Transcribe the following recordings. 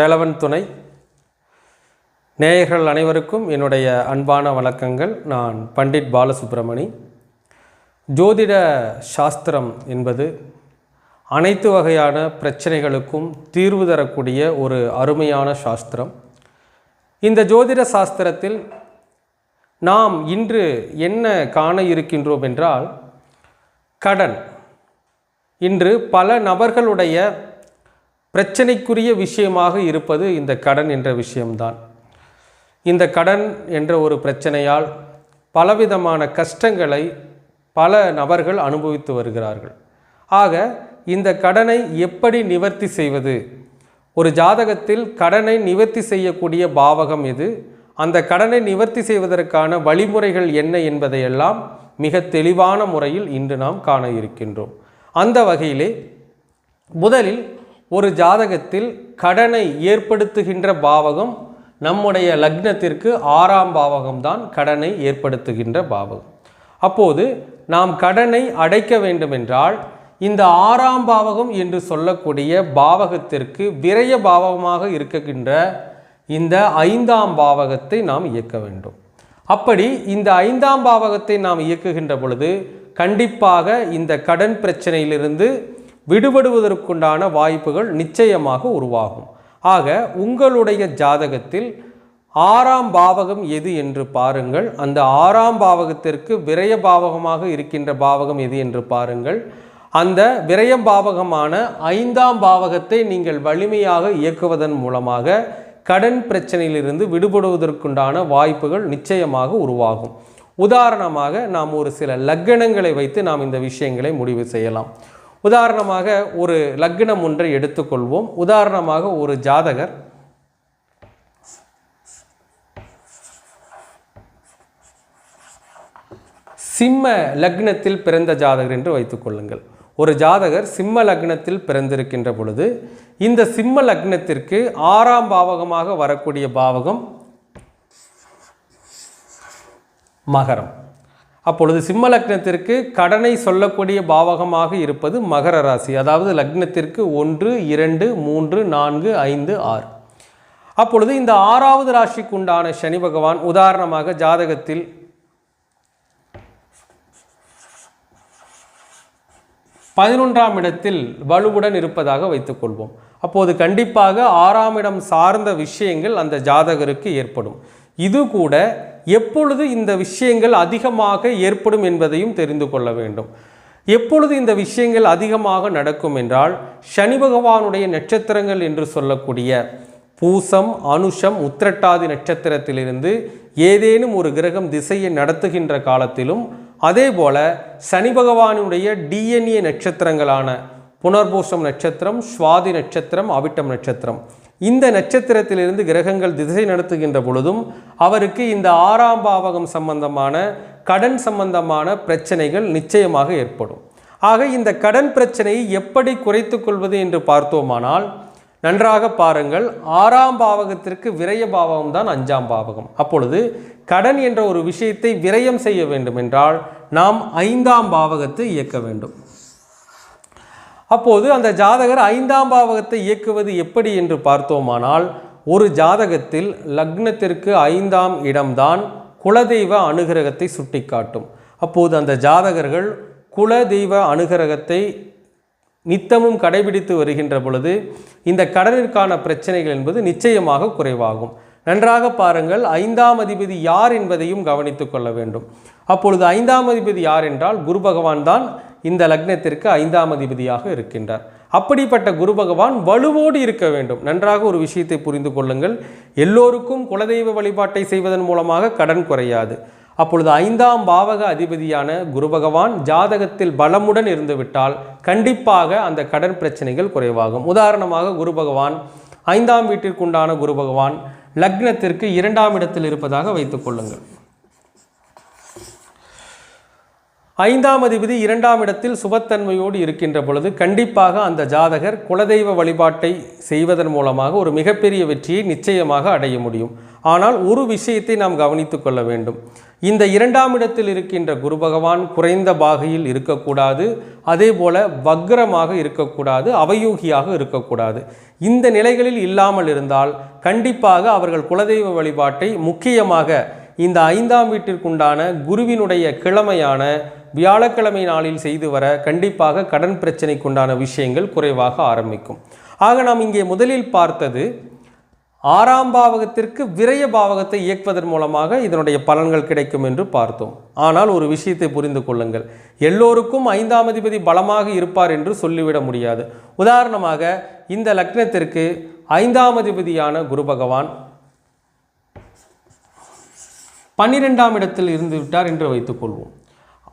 வேலவன் துணை. நேயர்கள் அனைவருக்கும் என்னுடைய அன்பான வணக்கங்கள். நான் பண்டிட் பாலசுப்ரமணி. ஜோதிட சாஸ்திரம் என்பது அனைத்து வகையான பிரச்சனைகளுக்கும் தீர்வு தரக்கூடிய ஒரு அருமையான சாஸ்திரம். இந்த ஜோதிட சாஸ்திரத்தில் நாம் இன்று என்ன காண இருக்கின்றோம் என்றால் கடன். இன்று பல நபர்களுடைய பிரச்சனைக்குரிய விஷயமாக இருப்பது இந்த கடன் என்ற விஷயம்தான். இந்த கடன் என்ற ஒரு பிரச்சனையால் பலவிதமான கஷ்டங்களை பல நபர்கள் அனுபவித்து வருகிறார்கள். ஆக இந்த கடனை எப்படி நிவர்த்தி செய்வது? ஒரு ஜாதகத்தில் கடனை நிவர்த்தி செய்யக்கூடிய பாவகம் எது? அந்த கடனை நிவர்த்தி செய்வதற்கான வழிமுறைகள் என்ன என்பதையெல்லாம் மிக தெளிவான முறையில் இன்று நாம் காண இருக்கின்றோம். அந்த வகையிலே முதலில் ஒரு ஜாதகத்தில் கடனை ஏற்படுத்துகின்ற பாவகம் நம்முடைய லக்னத்திற்கு ஆறாம் பாவகம்தான் கடனை ஏற்படுத்துகின்ற பாவகம். அப்போது நாம் கடனை அடைக்க வேண்டுமென்றால் இந்த ஆறாம் பாவகம் என்று சொல்லக்கூடிய பாவகத்திற்கு விரய பாவகமாக இருக்கின்ற இந்த ஐந்தாம் பாவகத்தை நாம் இயக்க வேண்டும். அப்படி இந்த ஐந்தாம் பாவகத்தை நாம் இயக்குகின்ற பொழுது கண்டிப்பாக இந்த கடன் பிரச்சனையிலிருந்து விடுபடுவதற்குண்டான வாய்ப்புகள் நிச்சயமாக உருவாகும். ஆக உங்களுடைய ஜாதகத்தில் ஆறாம் பாவகம் எது என்று பாருங்கள். அந்த ஆறாம் பாவகத்திற்கு விரய பாவகமாக இருக்கின்ற பாவகம் எது என்று பாருங்கள். அந்த விரயம் பாவகமான ஐந்தாம் பாவகத்தை நீங்கள் வலிமையாக இயக்குவதன் மூலமாக கடன் பிரச்சனையிலிருந்து விடுபடுவதற்குண்டான வாய்ப்புகள் நிச்சயமாக உருவாகும். உதாரணமாக நாம் ஒரு சில லக்கணங்களை வைத்து நாம் இந்த விஷயங்களை முடிவு செய்யலாம். உதாரணமாக ஒரு லக்னம் ஒன்றை எடுத்துக்கொள்வோம். உதாரணமாக ஒரு ஜாதகர். சிம்ம லக்னத்தில் பிறந்த ஜாதகர் என்று வைத்துக்கொள்ளுங்கள் ஒரு ஜாதகர் சிம்ம லக்னத்தில் பிறந்திருக்கின்ற பொழுது இந்த சிம்ம லக்னத்திற்கு ஆறாம் பாவகமாக வரக்கூடிய பாவகம் மகரம். அப்பொழுது சிம்ம லக்னத்திற்கு கடனை சொல்லக்கூடிய பாவகமாக இருப்பது மகர ராசி அதாவது லக்னத்திற்கு ஒன்று இரண்டு மூன்று நான்கு ஐந்து ஆறு. அப்பொழுது இந்த ஆறாவது ராசிக்கு உண்டான சனி பகவான் உதாரணமாக ஜாதகத்தில் பதினொன்றாம் இடத்தில் வலுவுடன் இருப்பதாக வைத்துக்கொள்வோம் அப்போது கண்டிப்பாக ஆறாம் இடம் சார்ந்த விஷயங்கள் அந்த ஜாதகருக்கு ஏற்படும். இது கூட எப்பொழுது இந்த விஷயங்கள் அதிகமாக ஏற்படும் என்பதையும் தெரிந்து கொள்ள வேண்டும். எப்பொழுது இந்த விஷயங்கள் அதிகமாக நடக்கும் என்றால் சனி பகவானுடைய நட்சத்திரங்கள் என்று சொல்லக்கூடிய பூசம் அனுஷம் உத்திரட்டாதி நட்சத்திரத்திலிருந்து ஏதேனும் ஒரு கிரகம் திசையை நடத்துகின்ற காலத்திலும் அதே போல சனி பகவானுடைய டிஎன்ஏ நட்சத்திரங்களான புனர்பூசம் நட்சத்திரம் சுவாதி நட்சத்திரம் அவிட்டம் நட்சத்திரம். இந்த நட்சத்திரத்திலிருந்து கிரகங்கள் திசை நடத்துகின்ற பொழுதும் அவருக்கு இந்த ஆறாம் பாவகம் சம்பந்தமான கடன் சம்பந்தமான பிரச்சனைகள் நிச்சயமாக ஏற்படும். ஆக இந்த கடன் பிரச்சனையை எப்படி குறைத்து கொள்வது என்று பார்த்தோமானால் நன்றாக பாருங்கள் ஆறாம் பாவகத்திற்கு விரய பாவகம் தான் அஞ்சாம் பாவகம். அப்பொழுது கடன் என்ற ஒரு விஷயத்தை விரயம் செய்ய வேண்டும் என்றால் நாம் ஐந்தாம் பாவகத்தை இயக்க வேண்டும். அப்போது அந்த ஜாதகர் ஐந்தாம் பாவகத்தை இயக்குவது எப்படி என்று பார்த்தோமானால் ஒரு ஜாதகத்தில் லக்னத்திற்கு ஐந்தாம் இடம்தான் குலதெய்வ அனுகிரகத்தை சுட்டிக்காட்டும். அப்போது அந்த ஜாதகர்கள் குலதெய்வ அனுகிரகத்தை நித்தமும் கடைபிடித்து வருகின்ற பொழுது இந்த கடனிற்கான பிரச்சனைகள் என்பது நிச்சயமாக குறைவாகும். நன்றாக பாருங்கள் ஐந்தாம் அதிபதி யார் என்பதையும் கவனித்துக் கொள்ள வேண்டும். அப்பொழுது ஐந்தாம் அதிபதி யார் என்றால் குரு பகவான் தான் இந்த லக்னத்திற்கு ஐந்தாம் அதிபதியாக இருக்கின்றார். அப்படிப்பட்ட குரு பகவான் வலுவோடு இருக்க வேண்டும். நன்றாக ஒரு விஷயத்தை புரிந்து கொள்ளுங்கள். எல்லோருக்கும் குலதெய்வ வழிபாட்டை செய்வதன் மூலமாக கடன் குறையாது. அப்பொழுது ஐந்தாம் பாவக அதிபதியான குரு பகவான் ஜாதகத்தில் பலமுடன் இருந்துவிட்டால் கண்டிப்பாக அந்த கடன் பிரச்சனைகள் குறைவாகும். உதாரணமாக குரு பகவான் ஐந்தாம் வீட்டிற்குண்டான குரு பகவான் லக்னத்திற்கு இரண்டாம் இடத்தில் இருப்பதாக வைத்துக் கொள்ளுங்கள் ஐந்தாம் அதிபதி இரண்டாம் இடத்தில் சுபத்தன்மையோடு இருக்கின்ற பொழுது கண்டிப்பாக அந்த ஜாதகர் குலதெய்வ வழிபாட்டை செய்வதன் மூலமாக ஒரு மிகப்பெரிய வெற்றியை நிச்சயமாக அடைய முடியும். ஆனால் ஒரு விஷயத்தை நாம் கவனித்துக் கொள்ள வேண்டும். இந்த இரண்டாம் இடத்தில் இருக்கின்ற குரு பகவான் குறைந்த பாகையில் இருக்கக்கூடாது. அதே போல வக்ரமாக இருக்கக்கூடாது அவயூகியாக இருக்கக்கூடாது. இந்த நிலைகளில் இல்லாமல் இருந்தால் கண்டிப்பாக அவர்கள் குலதெய்வ வழிபாட்டை முக்கியமாக இந்த ஐந்தாம் வீட்டிற்குண்டான குருவினுடைய கிழமையான வியாழக்கிழமை நாளில் செய்து வர கண்டிப்பாக கடன் பிரச்சனைக்குண்டான விஷயங்கள் குறைவாக ஆரம்பிக்கும். ஆக நாம் இங்கே முதலில் பார்த்தது ஆறாம் பாவகத்திற்கு விரய பாவகத்தை இயக்குவதன் மூலமாக இதனுடைய பலன்கள் கிடைக்கும் என்று பார்த்தோம். ஆனால் ஒரு விஷயத்தை புரிந்து கொள்ளுங்கள். எல்லோருக்கும் ஐந்தாம் அதிபதி பலமாக இருப்பார் என்று சொல்லிவிட முடியாது. உதாரணமாக இந்த லக்னத்திற்கு ஐந்தாம் அதிபதியான குரு பகவான் பன்னிரெண்டாம் இடத்தில் இருந்து விட்டார் என்று வைத்துக்கொள்வோம்.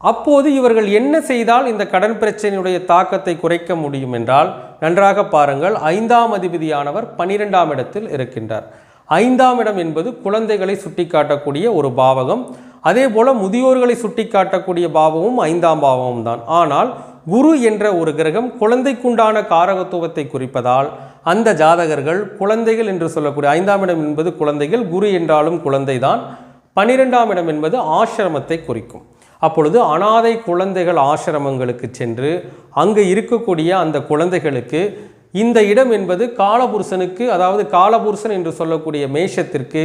அப்போது இவர்கள் என்ன செய்தால் இந்த கடன் பிரச்சனையுடைய தாக்கத்தை குறைக்க முடியும் என்றால் நன்றாக பாருங்கள் ஐந்தாம் அதிபதியானவர் பனிரெண்டாம் இடத்தில் இருக்கின்றார். ஐந்தாம் இடம் என்பது குழந்தைகளை சுட்டிக்காட்டக்கூடிய ஒரு பாவகம். அதே போல முதியோர்களை சுட்டிக்காட்டக்கூடிய பாவமும் ஐந்தாம் பாவமும் தான். ஆனால் குரு என்ற ஒரு கிரகம் குழந்தைக்குண்டான காரகத்துவத்தை குறிப்பதால் அந்த ஜாதகர்கள் குழந்தைகள் என்று சொல்லக்கூடிய ஐந்தாம் இடம் என்பது குழந்தைகள் குரு என்றாலும் குழந்தைதான். பனிரெண்டாம் இடம் என்பது ஆசிரமத்தை குறிக்கும். அப்பொழுது அனாதை குழந்தைகள் ஆசிரமங்களுக்கு சென்று அங்கு இருக்கக்கூடிய அந்த குழந்தைகளுக்கு இந்த இடம் என்பது காலபுருஷனுக்கு அதாவது காலபுருஷன் என்று சொல்லக்கூடிய மேஷத்திற்கு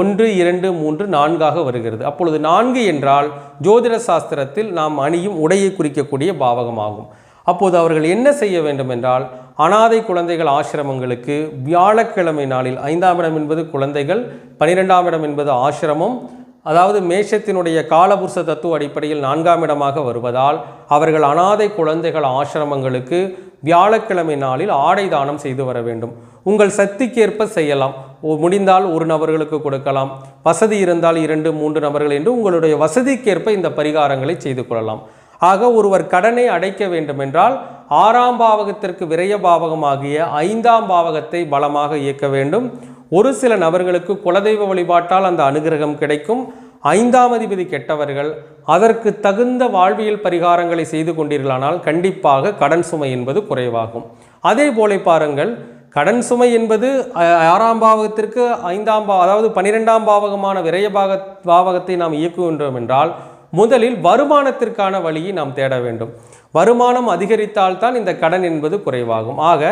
ஒன்று இரண்டு மூன்று நான்காக வருகிறது. அப்பொழுது நான்கு என்றால் ஜோதிட சாஸ்திரத்தில் நாம் அணியும் உடையை குறிக்கக்கூடிய பாவகமாகும். அப்போது அவர்கள் என்ன செய்ய வேண்டும் என்றால் அனாதை குழந்தைகள் ஆசிரமங்களுக்கு வியாழக்கிழமை நாளில் ஐந்தாம் இடம் என்பது குழந்தைகள் பனிரெண்டாம் இடம் என்பது ஆசிரமம் அதாவது மேஷத்தினுடைய காலபுருஷ தத்துவ அடிப்படையில் நான்காம் இடமாக வருவதால் அவர்கள் அனாதை குழந்தைகள் ஆசிரமங்களுக்கு வியாழக்கிழமை நாளில் ஆடை தானம் செய்து வர வேண்டும். உங்கள் சக்திக்கேற்ப செய்யலாம். ஓ- முடிந்தால் ஒரு நபர்களுக்கு கொடுக்கலாம். வசதி இருந்தால் இரண்டு மூன்று நபர்கள் என்று உங்களுடைய வசதிக்கேற்ப இந்த பரிகாரங்களை செய்து கொள்ளலாம். ஆக ஒருவர் கடனை அடைக்க வேண்டுமென்றால் ஆறாம் பாவகத்திற்கு விரய பாவகமாகிய ஐந்தாம் பாவகத்தை பலமாக இயக்க வேண்டும். ஒரு சில நபர்களுக்கு குலதெய்வ வழிபாட்டால் அந்த அனுகிரகம் கிடைக்கும். ஐந்தாம் அதிபதி கெட்டவர்கள் அதற்கு தகுந்த வாழ்வியல் பரிகாரங்களை செய்து கொண்டீர்களானால் கண்டிப்பாக கடன் சுமை என்பது குறைவாகும். அதே போல பாருங்கள் கடன் சுமை என்பது ஆறாம் பாவகத்திற்கு ஐந்தாம் பா அதாவது பன்னிரெண்டாம் பாவகமான விரய பாக பாவகத்தை நாம் இயக்குகின்றோம் என்றால் முதலில் வருமானத்திற்கான வழியை நாம் தேட வேண்டும். வருமானம் அதிகரித்தால் தான் இந்த கடன் என்பது குறைவாகும். ஆக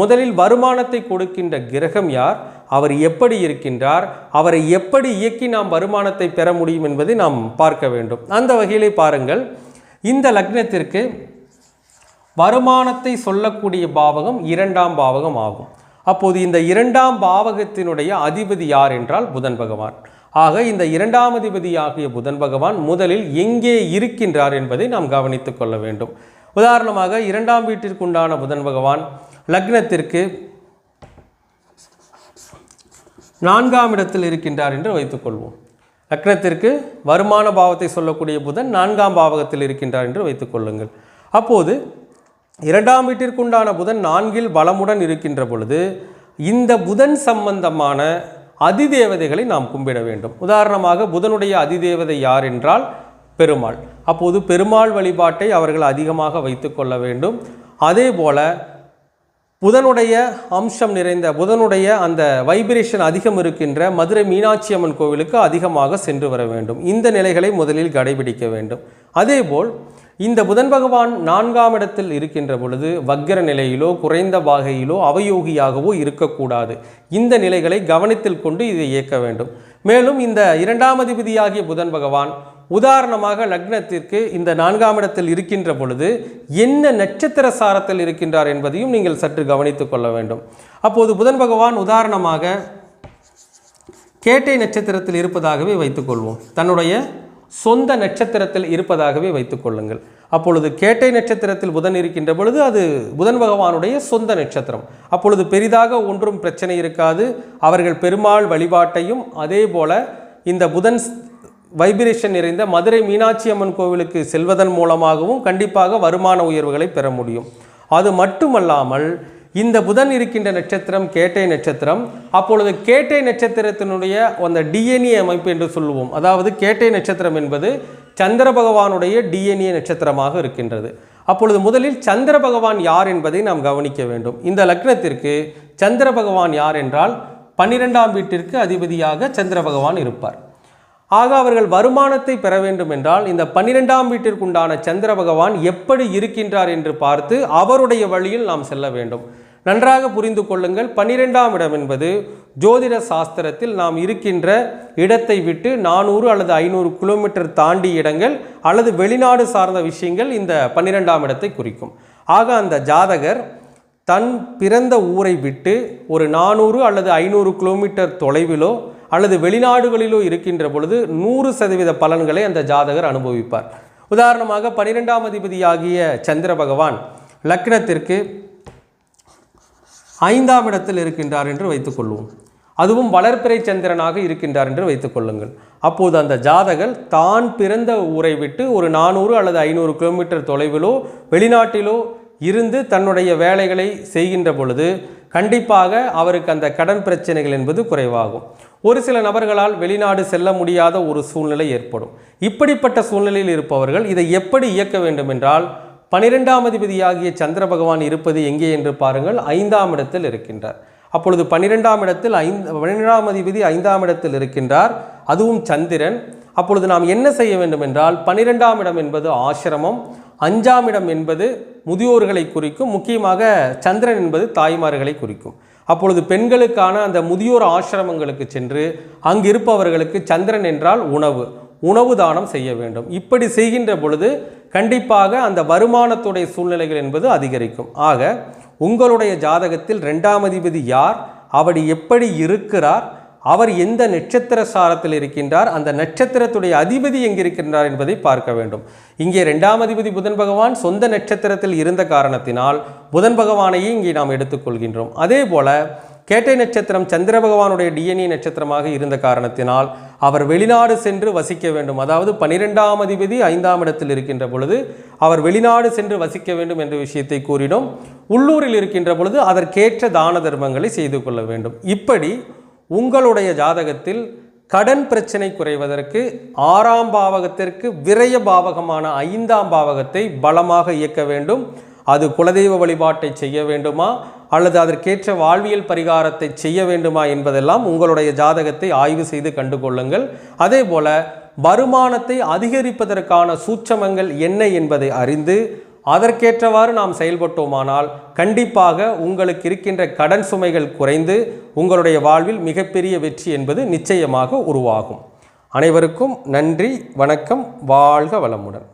முதலில் வருமானத்தை கொடுக்கின்ற கிரகம் யார்? அவர் எப்படி இருக்கின்றார் அவரை எப்படி இயக்கி நாம் வருமானத்தை பெற முடியும் என்பதை நாம் பார்க்க வேண்டும். அந்த வகையிலே பாருங்கள் இந்த லக்னத்திற்கு வருமானத்தை சொல்லக்கூடிய பாவகம் இரண்டாம் பாவகம் ஆகும். அப்போது இந்த இரண்டாம் பாவகத்தினுடைய அதிபதி யார் என்றால் புதன் பகவான். ஆக இந்த இரண்டாம் அதிபதியாகிய புதன் பகவான் முதலில் எங்கே இருக்கின்றார் என்பதை நாம் கவனித்துக் கொள்ள வேண்டும். உதாரணமாக இரண்டாம் வீட்டிற்குண்டான புதன் பகவான் லக்னத்திற்கு நான்காம் இடத்தில் இருக்கின்றார் என்று வைத்துக்கொள்வோம் லக்னத்திற்கு வருமான பாவத்தை சொல்லக்கூடிய புதன் நான்காம் பாவகத்தில் இருக்கின்றார் என்று வைத்துக்கொள்ளுங்கள் அப்போது இரண்டாம் வீட்டிற்குண்டான புதன் நான்கில் பலமுடன் இருக்கின்ற பொழுது இந்த புதன் சம்பந்தமான அதிதேவதைகளை நாம் கும்பிட வேண்டும். உதாரணமாக புதனுடைய அதிதேவதை யார் என்றால் பெருமாள். அப்போது பெருமாள் வழிபாட்டை அவர்கள் அதிகமாக வைத்துக்கொள்ள வேண்டும். அதே போல புதனுடைய அம்சம் நிறைந்த புதனுடைய அந்த வைப்ரேஷன் அதிகம் இருக்கின்ற மதுரை மீனாட்சி அம்மன் கோவிலுக்கு அதிகமாக சென்று வர வேண்டும். இந்த நிலைகளை முதலில் கடைபிடிக்க வேண்டும். அதேபோல் இந்த புதன் பகவான் நான்காம் இடத்தில் இருக்கின்ற பொழுது வக்கர நிலையிலோ குறைந்த பாகையிலோ அவயோகியாகவோ இருக்கக்கூடாது. இந்த நிலைகளை கவனத்தில் கொண்டு இதை இயக்க வேண்டும். மேலும் இந்த இரண்டாம் அதிபதியாகிய புதன் பகவான் உதாரணமாக லக்னத்திற்கு இந்த நான்காம் இடத்தில் இருக்கின்ற பொழுது என்ன நட்சத்திர சாரத்தில் இருக்கின்றார் என்பதையும் நீங்கள் சற்று கவனித்துக் கொள்ள வேண்டும். அப்போது புதன் பகவான் உதாரணமாக கேட்டை நட்சத்திரத்தில் இருப்பதாகவே வைத்துக்கொள்வோம் தன்னுடைய சொந்த நட்சத்திரத்தில் இருப்பதாகவே வைத்துக்கொள்ளுங்கள் அப்பொழுது கேட்டை நட்சத்திரத்தில் புதன் இருக்கின்ற பொழுது அது புதன் பகவானுடைய சொந்த நட்சத்திரம். அப்பொழுது பெரிதாக ஒன்றும் பிரச்சனை இருக்காது. அவர்கள் பெருமாள் வழிபாட்டையும் அதே போல இந்த புதன் வைப்ரேஷன் நிறைந்த மதுரை மீனாட்சி அம்மன் கோவிலுக்கு செல்வதன் மூலமாகவும் கண்டிப்பாக வருமான உயர்வுகளை பெற முடியும். அது மட்டுமல்லாமல் இந்த புதன் இருக்கின்ற நட்சத்திரம் கேட்டை நட்சத்திரம் அப்பொழுது கேட்டை நட்சத்திரத்தினுடைய அந்த டிஎன்ஏ அமைப்பு என்று சொல்லுவோம். அதாவது கேட்டை நட்சத்திரம் என்பது சந்திர பகவானுடைய டிஎன்ஏ நட்சத்திரமாக இருக்கின்றது. அப்பொழுது முதலில் சந்திர பகவான் யார் என்பதை நாம் கவனிக்க வேண்டும். இந்த லக்னத்திற்கு சந்திர பகவான் யார் என்றால் பன்னிரெண்டாம் வீட்டிற்கு அதிபதியாக சந்திர பகவான் இருப்பார். ஆக அவர்கள் வருமானத்தை பெற வேண்டும் என்றால் இந்த பன்னிரெண்டாம் வீட்டிற்குண்டான சந்திர பகவான் எப்படி இருக்கின்றார் என்று பார்த்து அவருடைய வழியில் நாம் செல்ல வேண்டும். நன்றாக புரிந்து கொள்ளுங்கள். பன்னிரெண்டாம் இடம் என்பது ஜோதிட சாஸ்திரத்தில் நாம் இருக்கின்ற இடத்தை விட்டு நானூறு அல்லது ஐநூறு கிலோமீட்டர் தாண்டி இடங்கள் அல்லது வெளிநாடு சார்ந்த விஷயங்கள் இந்த பன்னிரெண்டாம் இடத்தை குறிக்கும். ஆக அந்த ஜாதகர் தன் பிறந்த ஊரை விட்டு ஒரு நானூறு அல்லது ஐநூறு கிலோமீட்டர் தொலைவிலோ அல்லது வெளிநாடுகளிலோ இருக்கின்ற பொழுது நூறு சதவீத பலன்களை அந்த ஜாதகர் அனுபவிப்பார். உதாரணமாக பனிரெண்டாம் அதிபதியாகிய சந்திர பகவான் லக்னத்திற்கு ஐந்தாம் இடத்தில் இருக்கின்றார் என்று வைத்துக்கொள்வோம் அதுவும் வளர்ப்பிறை சந்திரனாக இருக்கின்றார் என்று வைத்துக்கொள்ளுங்கள் அப்போது அந்த ஜாதகர் தான் பிறந்த ஊரை விட்டு ஒரு நானூறு அல்லது ஐநூறு கிலோமீட்டர் தொலைவிலோ வெளிநாட்டிலோ இருந்து தன்னுடைய வேலைகளை செய்கின்ற பொழுது கண்டிப்பாக அவருக்கு அந்த கடன் பிரச்சனைகள் என்பது குறைவாகும். ஒரு சில நபர்களால் வெளிநாடு செல்ல முடியாத ஒரு சூழ்நிலை ஏற்படும். இப்படிப்பட்ட சூழ்நிலையில் இருப்பவர்கள் இதை எப்படி இயக்க வேண்டும் என்றால் பனிரெண்டாம் அதிபதியாகிய சந்திர பகவான் இருப்பது எங்கே என்று பாருங்கள் ஐந்தாம் இடத்தில் இருக்கின்றார். அப்பொழுது பன்னிரெண்டாம் இடத்தில் ஐந்து பன்னிரெண்டாம் அதிபதி ஐந்தாம் இடத்தில் இருக்கின்றார் அதுவும் சந்திரன். அப்பொழுது நாம் என்ன செய்ய வேண்டும் என்றால் பனிரெண்டாம் இடம் என்பது ஆசிரமம் அஞ்சாம் இடம் என்பது முதியோர்களை குறிக்கும் முக்கியமாக சந்திரன் என்பது தாய்மார்களை குறிக்கும். அப்பொழுது பெண்களுக்கான அந்த முதியோர் ஆசிரமங்களுக்கு சென்று அங்கு இருப்பவர்களுக்கு சந்திரன் என்றால் உணவு உணவு தானம் செய்ய வேண்டும். இப்படி செய்கின்ற பொழுது கண்டிப்பாக அந்த வருமானத்துடைய சூழ்நிலைகள் என்பது அதிகரிக்கும். ஆக உங்களுடைய ஜாதகத்தில் ரெண்டாம் அதிபதி யார்? அவர் எப்படி இருக்கிறார்? அவர் எந்த நட்சத்திர சாரத்தில் இருக்கின்றார் அந்த நட்சத்திரத்துடைய அதிபதி எங்கிருக்கின்றார் என்பதை பார்க்க வேண்டும். இங்கே ரெண்டாம் அதிபதி புதன் பகவான் சொந்த நட்சத்திரத்தில் இருந்த காரணத்தினால் புதன் பகவானையே இங்கே நாம் எடுத்துக்கொள்கின்றோம். அதே போல கேட்டை நட்சத்திரம் சந்திர பகவானுடைய டிஎன்ஏ நட்சத்திரமாக இருந்த காரணத்தினால் அவர் வெளிநாடு சென்று வசிக்க வேண்டும். அதாவது பனிரெண்டாம் அதிபதி ஐந்தாம் இடத்தில் இருக்கின்ற பொழுது அவர் வெளிநாடு சென்று வசிக்க வேண்டும் என்ற விஷயத்தை கூறினோம். உள்ளூரில் இருக்கின்ற பொழுது அதற்கேற்ற தான தர்மங்களை செய்து கொள்ள வேண்டும். இப்படி உங்களுடைய ஜாதகத்தில் கடன் பிரச்சனை குறைவதற்கு ஆறாம் பாவகத்திற்கு விரய பாவகமான ஐந்தாம் பாவகத்தை பலமாக இயக்க வேண்டும். அது குலதெய்வ வழிபாட்டை செய்ய வேண்டுமா? அல்லது அதற்கேற்ற வாழ்வியல் பரிகாரத்தை செய்ய வேண்டுமா என்பதெல்லாம் உங்களுடைய ஜாதகத்தை ஆய்வு செய்து கண்டுகொள்ளுங்கள். அதே போல வருமானத்தை அதிகரிப்பதற்கான சூட்சமங்கள் என்ன என்பதை அறிந்து அதற்கேற்றவாறு நாம் செயல்பட்டோமானால் கண்டிப்பாக உங்களுக்கு இருக்கின்ற கடன் சுமைகள் குறைந்து உங்களுடைய வாழ்வில் மிகப்பெரிய வெற்றி என்பது நிச்சயமாக உருவாகும். அனைவருக்கும் நன்றி வணக்கம் வாழ்க வளமுடன்.